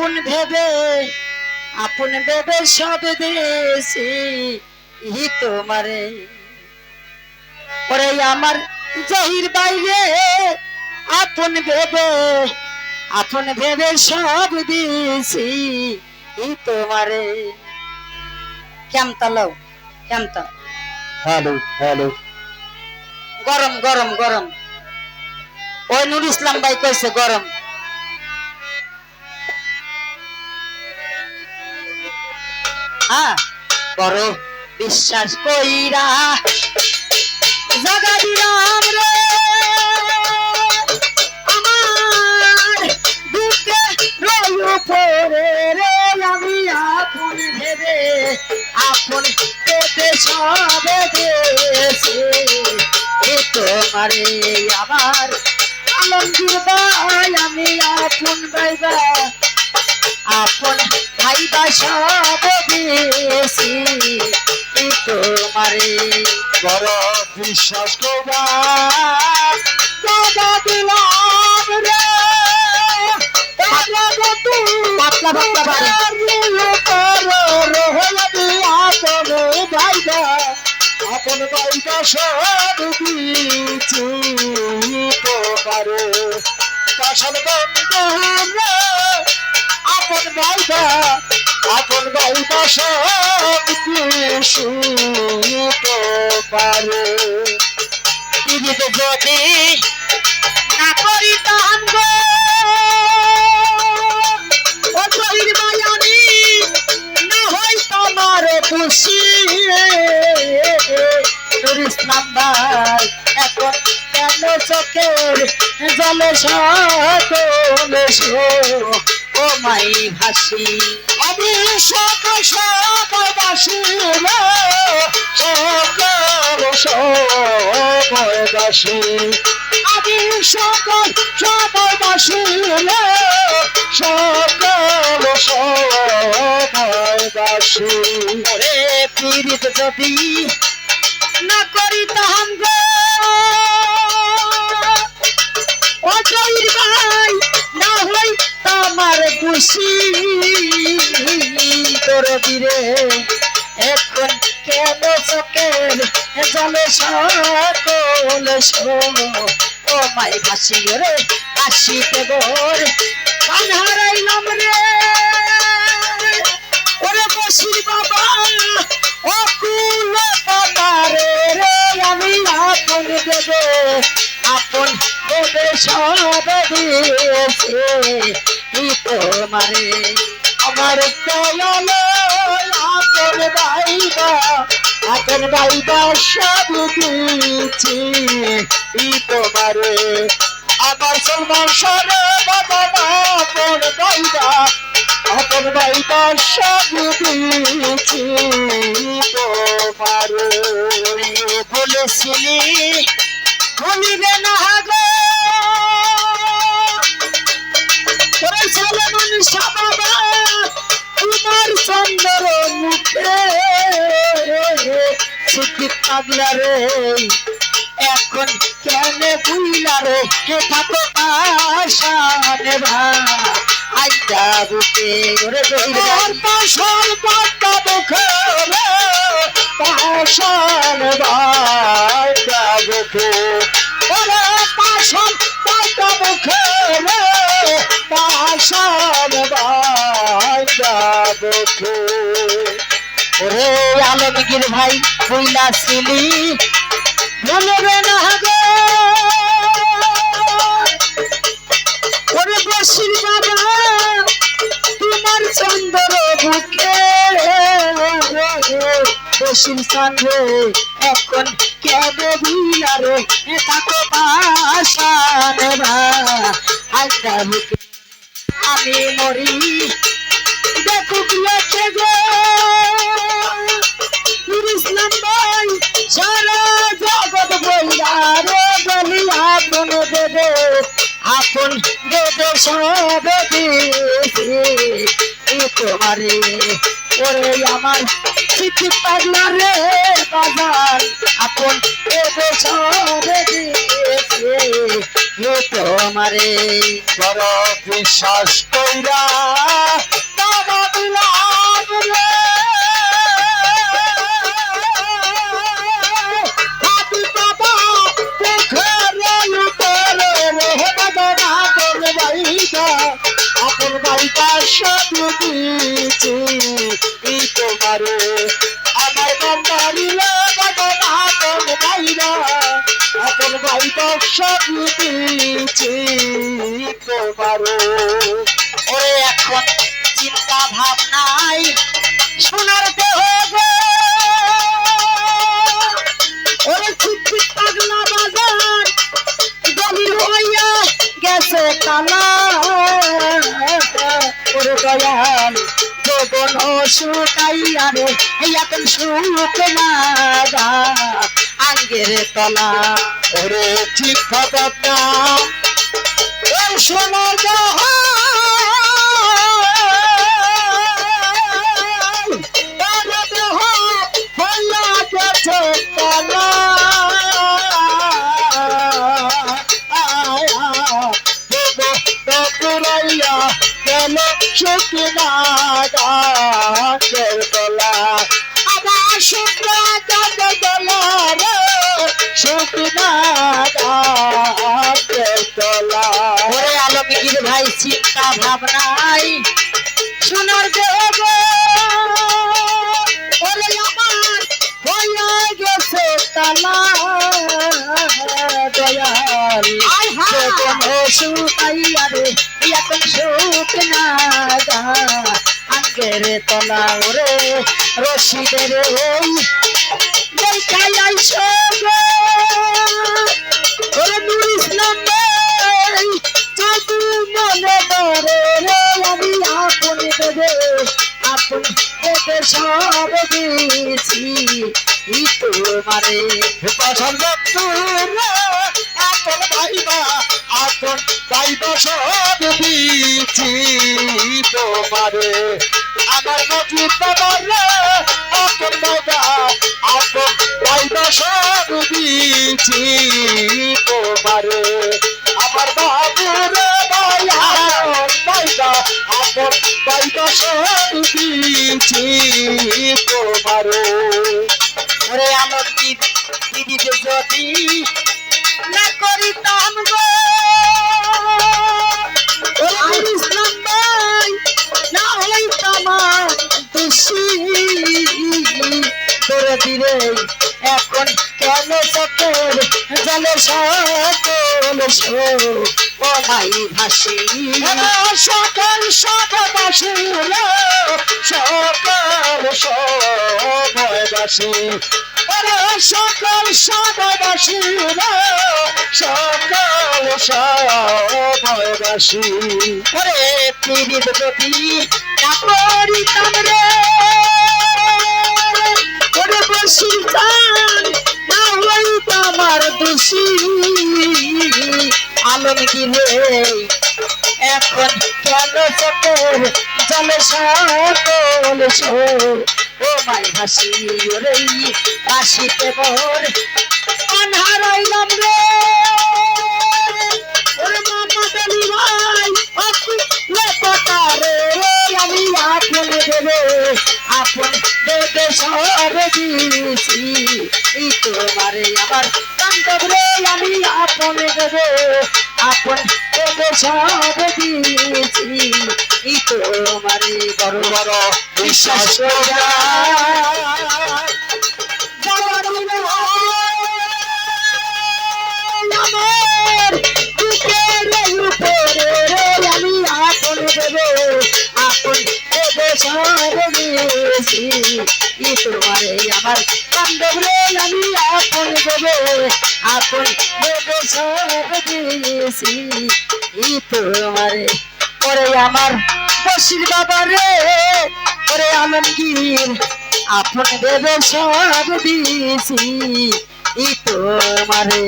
আপন ভেবে আপন ভেবে সব দেশি ই তোমারে। ওরে আমার জহির বাইরে আপন ভেবে আপন ভেবে সব দিছি ই তোমারে। কেমতা লও কেমতা হ্যালো হ্যালো। গরম গরম গরম। ওই নুর ইসলাম ভাই কইছে গরম। হ্যাঁ। বড় বিশ্বাস কইরা জাগা দিলাম রে। আমার বুকে রইল পরে রে। আমি আপন ভেবে, আপন পেতে সব এ তোমারে আমার আলমগীর ভাই আমি আপন ভাইবা। আপন ভাইবা সব দিয়েছি তোমারে? বড় বিশ্বাস করবা জাগা দিলাম রে। পাতলা পাতলা বাড়ি। আপন বাইটা সব দিয়েছি পারে কাশাল বন্ধু রে আপন বাইটা সব দিয়েছি পারে। পীড়িত যদি না করিতাম গো, ও শহীদ ভাই না হয় চোখের জলে সকল মাই ভাসি। আমি সকল সবাসী সকল সবাসী আমি সকল সবাসী সকল সবাসী ওরে পীড়িত যদি না করিতাম গো খুশি তোর দিরে এখন কেন চোখের জলে সকল ও মাই ভাসি রে আসি গোর কান হারাইলাম রে। ওরে বসির বাবা। তোমারে আমার দয়াল আপন ভাইবা আপন ভাইবা সব দিয়েছি ই তোমারে। আমার সলমান সরে বাবা আপন ভাইবা আপন ভাইবা সব দিয়েছি তোমারে। বলেছিলি ভুলিবে না গো। তোমার চন্দ্র মুখে। সুখী পাগলা রে, এখন কেন বুইলা রে? হে থাকো আশানে ভা আইটা বুকে ওরে আর পাশাল পাতা মুখে রে পাশাল বাইটা ওরে আলমগীর ভাই, বইলা ছিলি। ভুলবে না গো। ওরে বসির বাবা, তোমার চন্দ্র বুকে। বসির চন্দ্রে এখন কেবে ভুলা রে? তাকে পাশান আড্ডা বুকে আমি মরি। দেখুক আপন দেবে সব তোমারে ওরে আমার চিঠি পাগলা রে বাজার। আপন দেবে সব তোমারে বড় বিশ্বাস কইরা দিলাম। আপন স্বপ্ন সব দিয়েছি তোমারে আমার বন্ধারিলে বাবা আপন বাইরা আপন বাইটা স্বপ্ন দিয়েছি তোমারে ওরে এখন চিন্তা ভাবনাই সোনার দেহ গেছে কালা ওরে দয়াল, যৌবন সুকাইয়া রে এখন লাগা আঙ্গের তলা। ওরে চিন্তা ভাবনা এই শুকনা গাছের তলা আবার শুকনা গাছের তলা রে শুকনা গাছের তলা ওরে আলমগীর ভাই চিন্তা ভাবনাই সোনার গো ওরে আমার হইয়া গেছে কালা দয়াল সুকাইয়া রে এখন সুখ না গা আঙ্গের তলা ওরে রশিদের ওই দেখাই আইসো ওরে নুর ইসলাম যদি মনে ধরে রে আমি আপন দেবে আপন দেবে সব দিয়েছি ই তোমারে পাশার বন্ধুরে আপন ভাইবা আপন ভাইবা সব দিয়েছি তোমারে। আমার নজির বাবারে আপন ভাইবা আপন ভাইবা সব দিয়েছি তোমারে। আমার বাবুরে ভাইয়া ভাইবা আপন তোমারে। আমার দিদি যদি না করিতাম গো। ইসলাম ভাই না এখন কেন চোখের জলে সকল নাই ভাসি? সকল সববাসী সকল সববাসী ওরে সকল সববাসী সকল সববাসী ওরে পীড়িত না করিতাম রে ওরে বসি জান না হইতাম আর দোষী। আলমগীরে এখন কেন চোখের জলে সকল শো ও মাই ভাসি ওরে ভাসিতে মোর অনহারাইলাম রে। রে আপন দেবে। সব দিয়েছি এই তোমারে আমার বান্ধব রে আমি আপন দেবে আপন দেবে সব দিয়েছি এই তোমারে বড় বড় বিশ্বাস দিয়েছি তোমারে আমার বান্ধব রে আমি আপন দেবে আপন দেবে সব দিয়েছি ওরে আমার বসির বাবা রে ওরে আলমগীর আপন দেবে সব দিয়েছি তোমারে